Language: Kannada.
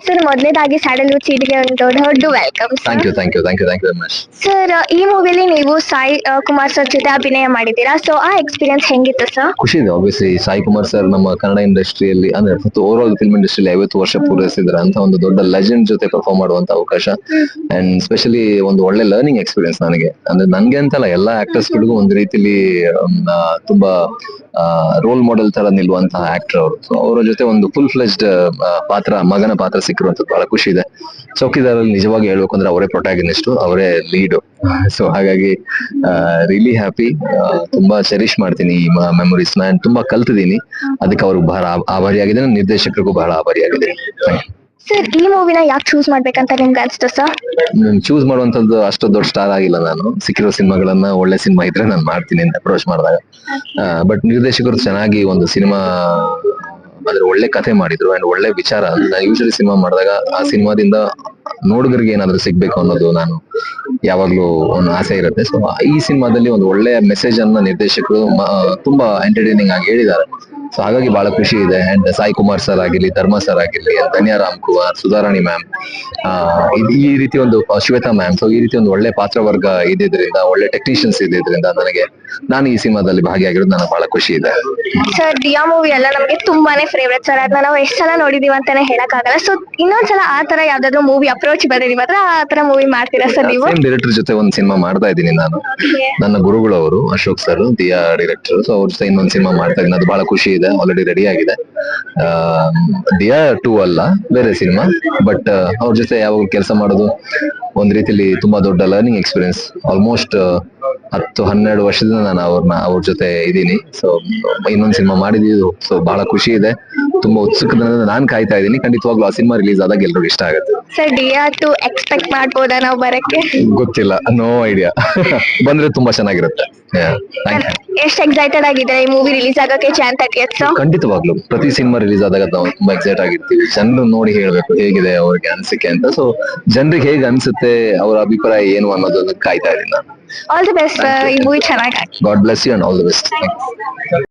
ಸರ್ ಮೊದಲನೇದಾಗಿ ಸ್ಯಾಂಡಲ್ವುಡ್ ಸೀಟಿಗೆ ಒಂದು ದೊಡ್ಡ welcome thank you thank you thank you thank you very much sir ಈ ಮೂವಿಲಿ ನೀವು ಸಾಯಿ ಆ, ಕುಮಾರ್ ಸರ್ ಜೊತೆ ಅಭಿನಯ ಮಾಡಿದ್ದೀರಾ? ಸೊ ಆ ಎಕ್ಸ್ಪೀರಿಯನ್ಸ್ ಹೆಂಗಿತ್ತು ಸರ್ ಖುಷಿ ಇದೆ ಆಬ್ವಿಯಸ್ಲಿ ಸಾಯಿ ಕುಮಾರ್ ಸರ್ ನಮ್ಮ ಕನ್ನಡ ಇಂಡಸ್ಟ್ರಿಯಲ್ಲಿ ಅಂದ್ರೆ ಓವರ್ ಆಲ್ ಫಿಲ್ಮ್ ಇಂಡಸ್ಟ್ರಿಯಲ್ಲಿ ಐವತ್ತು ವರ್ಷ ಪೂರೈಸಿದ್ರ ಅಂತ ಒಂದು ದೊಡ್ಡ ಲೆಜೆಂಡ್ ಜೊತೆ ಪರ್ಫಾರ್ಮ್ ಮಾಡುವಂತ ಅವಕಾಶ. ಅಂಡ್ ಸ್ಪೆಷಲಿ ಒಂದು ಒಳ್ಳೆ ಲರ್ನಿಂಗ್ ಎಕ್ಸ್ಪೀರಿಯನ್ಸ್ ನನಗೆ. ಅಂದ್ರೆ ನನ್ಗೆ ಅಂತಲ್ಲ ಎಲ್ಲಾ ಆಕ್ಟರ್ಸ್ ಗಳಿಗೂ ಒಂದು ರೀತಿಲಿ ಆಮ್, ಆ, ತುಂಬಾ ರೋಲ್ ಮಾಡೆಲ್ ತರ ನಿಲ್ಲುವಂತಹ ಆಕ್ಟರ್ ಅವರು. ಸೊ ಅವರ ಜೊತೆ ಒಂದು ಫುಲ್ ಫ್ಲೆಜ್ಡ್ ಪಾತ್ರ, ಮಗನ ಪಾತ್ರ ಸಿಕ್ಕಿರುವಂತದ್ದು ಬಹಳ ಖುಷಿ ಇದೆ. ಚೌಕಿದಾರಲ್ಲಿ ನಿಜವಾಗಿ ಹೇಳ್ಬೇಕು ಅಂದ್ರೆ ಅವರೇ ಪ್ರೊಟ್ಯಾಗನಿಸ್ಟ್ ಅವರೇ ಲೀಡ್ ಸೊ ಹಾಗಾಗಿ ರಿಲಿ ಹ್ಯಾಪಿ ತುಂಬಾ ಚೆರಿಶ್ ಮಾಡ್ತೀನಿ ಈ ಮೆಮೊರೀಸ್ನ and ತುಂಬಾ ಕಲ್ತಿದ್ದೀನಿ. ಅದಕ್ಕೆ ಅವ್ರಿಗೆ ಬಹಳ ಆಭಾರಿಯಾಗಿದೆ ಆಭಾರಿಯಾಗಿದ್ದೇನೆ. ನಿರ್ದೇಶಕರಿಗೂ ಬಹಳ ಆಭಾರಿಯಾಗಿದ್ದೀನಿ. ಸರ್ ಈ ಮೂವಿನ ಯಾಕೆ ಚೂಸ್ ಮಾಡ್ಬೇಕಂತ ನಿಮ್ಗೆ ಅನ್ಸ್ತು ಸರ್ ಚೂಸ್ ಮಾಡುವಂತದ್ದು ಅಷ್ಟು ದೊಡ್ಡ ಸ್ಟಾರ್ ಆಗಿಲ್ಲ ನಾನು. ಸಿಕ್ಕಿರೋ ಸಿನಿಮಾಗಳನ್ನ ಒಳ್ಳೆ ಸಿನಿಮಾ ಇದ್ರೆ ನಾನು ಮಾಡ್ತೀನಿ ಅಂತ ಅಪ್ರೋಚ್ ಮಾಡಿದಾಗ. ಬಟ್ ನಿರ್ದೇಶಕರು ಚೆನ್ನಾಗಿ ಒಂದು ಸಿನಿಮಾ ಅಂದ್ರೆ ಒಳ್ಳೆ ಕಥೆ ಮಾಡಿದ್ರು ಅಂಡ್ ಒಳ್ಳೆ ವಿಚಾರ. ನಾನು ಯೂಶಲಿ ಸಿನಿಮಾ ಮಾಡಿದಾಗ ಆ ಸಿನಿಮಾದಿಂದ ನೋಡುಗರಿಗೆ ಏನಾದ್ರೂ ಸಿಗ್ಬೇಕು ಅನ್ನೋದು ನಾನು ಯಾವಾಗ್ಲೂ ಒಂದು ಆಸೆ ಇರುತ್ತೆ. ಸೊ ಈ ಸಿನಿಮಾದಲ್ಲಿ ಒಂದು ಒಳ್ಳೆಯ ಮೆಸೇಜ್ ಅನ್ನ ನಿರ್ದೇಶಕರು ತುಂಬಾ ಎಂಟರ್ಟೈನಿಂಗ್ ಆಗಿ ಹೇಳಿದ್ದಾರೆ. ಸೊ ಹಾಗಾಗಿ ಬಹಳ ಖುಷಿ ಇದೆ. ಅಂಡ್ ಸಾಯಿ ಕುಮಾರ್ ಸರ್ ಆಗಿರ್ಲಿ ಧರ್ಮ ಸರ್ ಆಗಿರ್ಲಿ ಧನ್ಯ ರಾಮ್ ಕುಮಾರ್ ಸುಧಾರಾಣಿ ಮ್ಯಾಮ್ ಈ ರೀತಿ ಒಂದು ಶ್ವೇತಾ ಮ್ಯಾಮ್ ಸೊ ಈ ರೀತಿ ಒಂದು ಒಳ್ಳೆ ಪಾತ್ರ ವರ್ಗ ಇದ್ದಿದ್ರಿಂದ ಒಳ್ಳೆ ಟೆಕ್ನಿಷಿಯನ್ಸ್ ಇದ್ದಿದ್ರಿಂದ ನನಗೆ ನಾನು ಈ ಸಿನಿಮಾದಲ್ಲಿ ಭಾಗಿಯಾಗಿರೋದು ನನಗೆ ಬಹಳ ಖುಷಿ ಇದೆ. ಸರ್ ದಿಯಾ ಮೂವಿ ಎಲ್ಲ ನಮಗೆ ತುಂಬಾನೇ ಫೇವ್ರೆಟ್ ಸರ್ ಅದನ್ನ ನಾವು ಎಷ್ಟು ಸಲ ನೋಡಿದೀವಿ ಅಂತಾನೆ ಹೇಳಕ್ಕಾಗಲ್ಲ. ಸೊ ಇನ್ನೊಂದ್ಸಲ ಆ ತರ ಯಾವ್ದಾದ್ರು ಮೂವಿ ಅಪ್ರೋಚ್ ಬಂದ್ರೆ ನಿಮ್ಮ ಹತ್ರ ಆ ತರ ಮೂವಿ ಮಾಡ್ತೀರಾ ಸರ್ ನೀವು? ಡೈರೆಕ್ಟರ್ ಜೊತೆ ಒಂದು ಸಿನಿಮಾ ಮಾಡ್ತಾ ಇದ್ದೀನಿ ನಾನು. ನನ್ನ ಗುರುಗಳು ಅವರು Ashok sir Dia director so ಅವ್ರ ಜೊತೆ ಇನ್ನೊಂದು ಸಿನಿಮಾ ಮಾಡ್ತಾ ಇದ್ದೀನಿ. ಅದು ಬಹಳ ಖುಷಿ ಇದೆ ಆಲ್ರೆಡಿ ರೆಡಿ ಆಗಿದೆ. ದಿಯಾ ಟೂ ಅಲ್ಲ, ಬೇರೆ ಸಿನಿಮಾ ಬಟ್ ಅವ್ರ ಜೊತೆ ಯಾವಾಗ ಕೆಲಸ ಮಾಡೋದು ಒಂದ್ ರೀತಿಲಿ ತುಂಬಾ ದೊಡ್ಡ ಲರ್ನಿಂಗ್ ಎಕ್ಸ್ಪೀರಿಯನ್ಸ್ ಆಲ್ಮೋಸ್ಟ್ ಹತ್ತು, ಹನ್ನೆರಡು ವರ್ಷದಿಂದ ನಾನು ಅವ್ರನ್ನ ಅವ್ರ ಜೊತೆ ಇದ್ದೀನಿ. ಸೊ ಇನ್ನೊಂದು ಸಿನಿಮಾ ಮಾಡಿದ್ದು ಸೊ ಬಹಳ ಖುಷಿ ಇದೆ. ತುಂಬಾ ಉತ್ಸುಕದಿಂದ ನಾನು ಕಾಯ್ತಾ ಇದ್ದೀನಿ. ಖಂಡಿತವಾಗ್ಲೂ ಆ ಸಿನಿಮಾ ರಿಲೀಸ್ ಆದಾಗ ಎಲ್ರಿಗೂ ಇಷ್ಟ ಆಗುತ್ತೆ. ಸರ್ ಡಿಯಾ ಟು ಎಕ್ಸ್ಪೆಕ್ಟ್ ಮಾಡ್ಬೋದಾ ನಾವು ಬರಕ್ಕೆ? ಗೊತ್ತಿಲ್ಲ. ನೋ ಐಡಿಯಾ ಬಂದ್ರೆ ತುಂಬಾ ಚೆನ್ನಾಗಿರುತ್ತೆ. ಎಷ್ಟು ಎಕ್ಸೈಟೆಡ್ ಆಗಿದ್ದಾರೆ ಈ ಮೂವಿ ರಿಲೀಸ್ ಆಗಕ್ಕೆ ಚಾನ್ ತರ್ಟಿ ಸೊ ಖಂಡಿತವಾಗ್ಲೂ. ಪ್ರತಿ ಸಿನಿಮಾ ರಿಲೀಸ್ ಆದಾಗ ನಾವು ತುಂಬಾ ಎಕ್ಸೈಟ್ ಆಗಿರ್ತೀವಿ. ಜನರು ನೋಡಿ ಹೇಳ್ಬೇಕು ಹೇಗಿದೆ ಅವ್ರಿಗೆ ಅನ್ಸಿಕೆ ಅಂತ. ಸೊ ಜನರಿಗೆ ಹೇಗೆ ಅನ್ಸುತ್ತೆ ಅವರ ಅಭಿಪ್ರಾಯ ಏನು ಅನ್ನೋದನ್ನ ಕಾಯ್ತಾ ಇದ್ದೀನಿ ನಾನು. ಆಲ್ ದಿ ಬೆಸ್ಟ್ ಈ ಮೂವಿ ಚೆನ್ನಾಗಿ God bless you and all the best